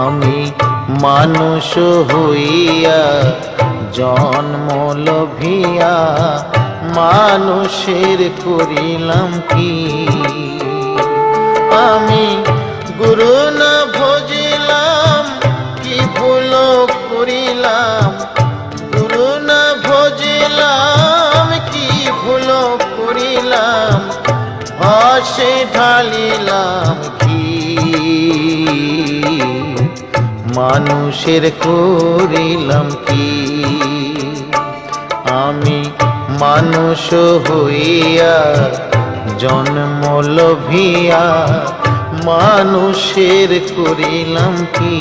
আমি মানুষ হইয়া জন্ম লভিয়া মানুষের করিলাম কি? আমি গুরু না ভজিলাম, কি ভুল করিলাম? গুরু না ভজিলাম, কি ভুল করিলাম? হসে ঢালিলাম কি মানুষের করিলাম কি? আমি মানুষ হইয়া জন্ম লভিয়া মানুষের করিলাম কি?